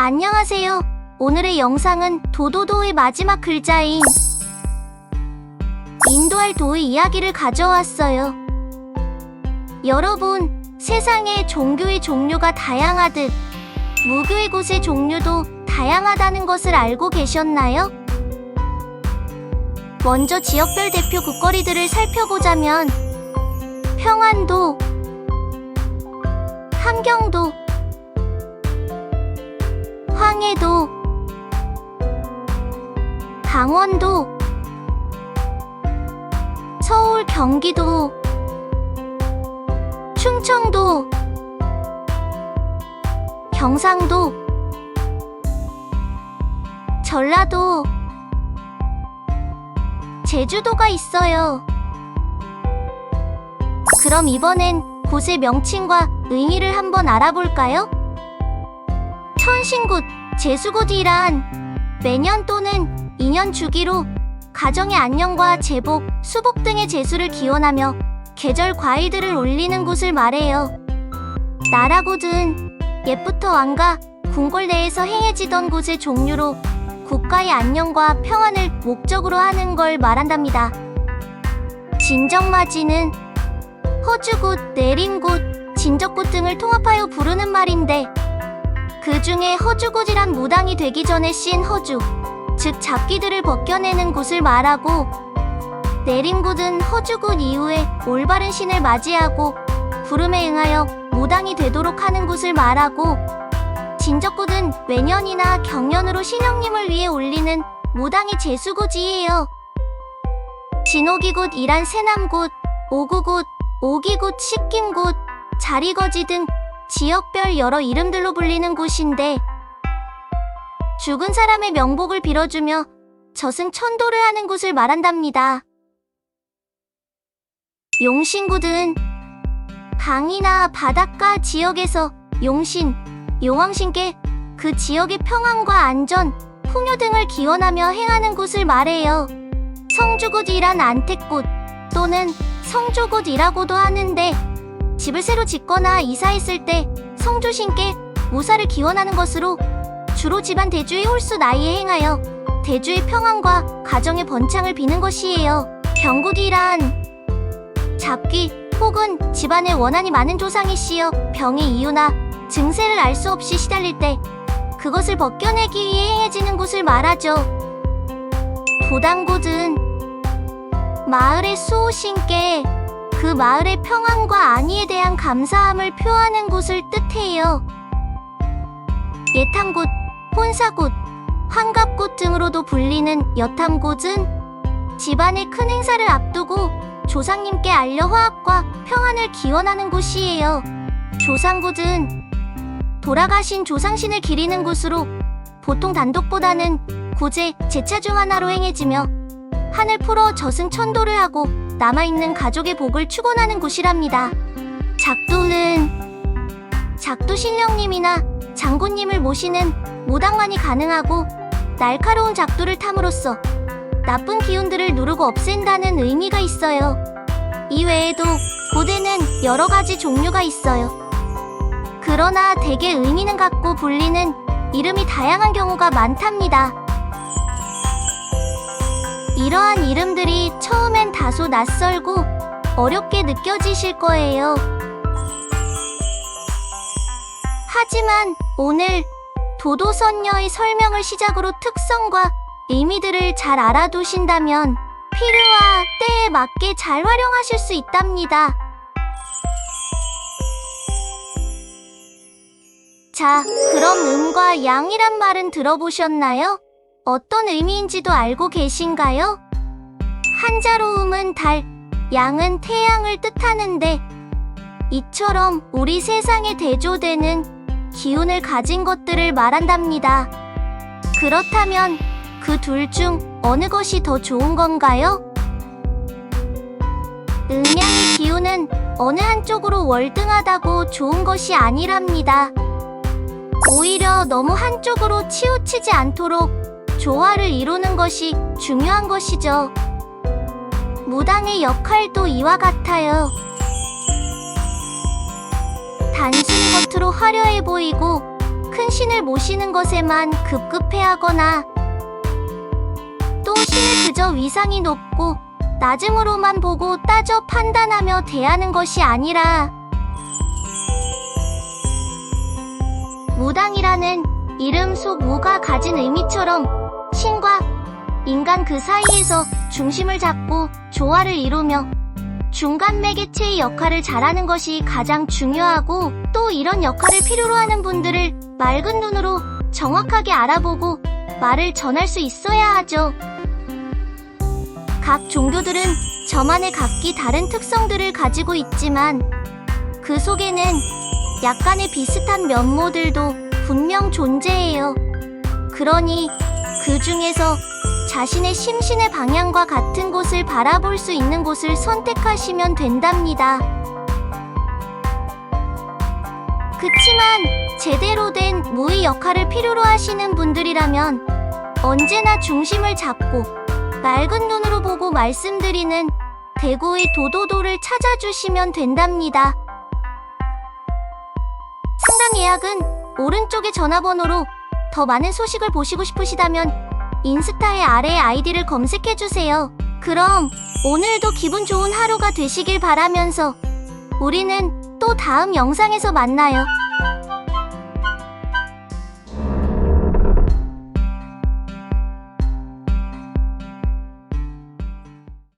안녕하세요. 오늘의 영상은 도도도의 마지막 글자인 인도할 도의 이야기를 가져왔어요. 여러분, 세상에 종교의 종류가 다양하듯 무교의 곳의 종류도 다양하다는 것을 알고 계셨나요? 먼저 지역별 대표 국거리들을 살펴보자면 평안도, 함경도, 황 해도, 강원도, 서울, 경기도, 충청도, 경상도, 전라도, 제주도가 있어요. 그럼 이번엔 곳의 명칭과 의미를 한번 알아볼까요? 천신굿, 제수굿이란 매년 또는 2년 주기로 가정의 안녕과 제복, 수복 등의 제수를 기원하며 계절 과일들을 올리는 곳을 말해요. 나라굿은 옛부터 왕과 궁궐 내에서 행해지던 곳의 종류로 국가의 안녕과 평안을 목적으로 하는 걸 말한답니다. 진정맞이는 허주굿, 내림굿, 진적굿 등을 통합하여 부르는 말인데 그 중에 허주굿이란 무당이 되기 전에 씬 허주, 즉 잡기들을 벗겨내는 곳을 말하고 내림굿은 허주굿 이후에 올바른 신을 맞이하고 부름에 응하여 무당이 되도록 하는 곳을 말하고 진적굿은 외년이나 경년으로 신령님을 위해 올리는 무당의 제수굿이에요. 진오기굿이란 새남굿, 오구굿, 오기굿, 식김굿, 자리거지 등 지역별 여러 이름들로 불리는 곳인데 죽은 사람의 명복을 빌어주며 저승 천도를 하는 곳을 말한답니다. 용신굿은 강이나 바닷가 지역에서 용신, 용왕신께 그 지역의 평안과 안전, 풍요 등을 기원하며 행하는 곳을 말해요. 성주굿이란 안택굿 또는 성주굿이라고도 하는데 집을 새로 짓거나 이사했을 때 성주신께 무사를 기원하는 것으로 주로 집안 대주의 홀수 나이에 행하여 대주의 평안과 가정의 번창을 비는 것이에요. 병굿이란 잡귀 혹은 집안에 원한이 많은 조상이 씌어 병의 이유나 증세를 알 수 없이 시달릴 때 그것을 벗겨내기 위해 행해지는 곳을 말하죠. 부당굿은 마을의 수호신께 그 마을의 평안과 안위에 대한 감사함을 표하는 곳을 뜻해요. 예탐굿, 혼사굿, 환갑굿 등으로도 불리는 여탐굿은 집안의 큰 행사를 앞두고 조상님께 알려 화합과 평안을 기원하는 곳이에요. 조상굿은 돌아가신 조상신을 기리는 곳으로 보통 단독보다는 구제, 제차 중 하나로 행해지며 한을 풀어 저승 천도를 하고 남아있는 가족의 복을 축원하는 곳이랍니다. 작두는 작두 신령님이나 장군님을 모시는 무당만이 가능하고 날카로운 작두를 탐으로써 나쁜 기운들을 누르고 없앤다는 의미가 있어요. 이 외에도 고대는 여러 가지 종류가 있어요. 그러나 대개 의미는 같고 불리는 이름이 다양한 경우가 많답니다. 이러한 이름들이 처음엔 다소 낯설고 어렵게 느껴지실 거예요. 하지만 오늘 도도선녀의 설명을 시작으로 특성과 의미들을 잘 알아두신다면 필요와 때에 맞게 잘 활용하실 수 있답니다. 자, 그럼 음과 양이란 말은 들어보셨나요? 어떤 의미인지도 알고 계신가요? 한자로 음은 달, 양은 태양을 뜻하는데 이처럼 우리 세상에 대조되는 기운을 가진 것들을 말한답니다. 그렇다면 그 둘 중 어느 것이 더 좋은 건가요? 음양의 기운은 어느 한쪽으로 월등하다고 좋은 것이 아니랍니다. 오히려 너무 한쪽으로 치우치지 않도록 조화를 이루는 것이 중요한 것이죠. 무당의 역할도 이와 같아요. 단순히 겉으로 화려해 보이고 그큰 신을 모시는 것에만 급급해하거나 또 신을 그저 위상이 높고 낮음으로만 보고 따져 판단하며 대하는 것이 아니라 무당이라는 이름 속 무가 가진 의미처럼 신과 인간 그 사이에서 중심을 잡고 조화를 이루며 중간 매개체의 역할을 잘하는 것이 가장 중요하고 또 이런 역할을 필요로 하는 분들을 맑은 눈으로 정확하게 알아보고 말을 전할 수 있어야 하죠. 각 종교들은 저만의 각기 다른 특성들을 가지고 있지만 그 속에는 약간의 비슷한 면모들도 분명 존재해요. 그러니 그 중에서 자신의 심신의 방향과 같은 곳을 바라볼 수 있는 곳을 선택하시면 된답니다. 그치만 제대로 된 무의 역할을 필요로 하시는 분들이라면 언제나 중심을 잡고 맑은 눈으로 보고 말씀드리는 대구의 도도도를 찾아주시면 된답니다. 상담 예약은 오른쪽의 전화번호로 더 많은 소식을 보시고 싶으시다면 인스타의 아래 아이디를 검색해주세요. 그럼 오늘도 기분 좋은 하루가 되시길 바라면서 우리는 또 다음 영상에서 만나요.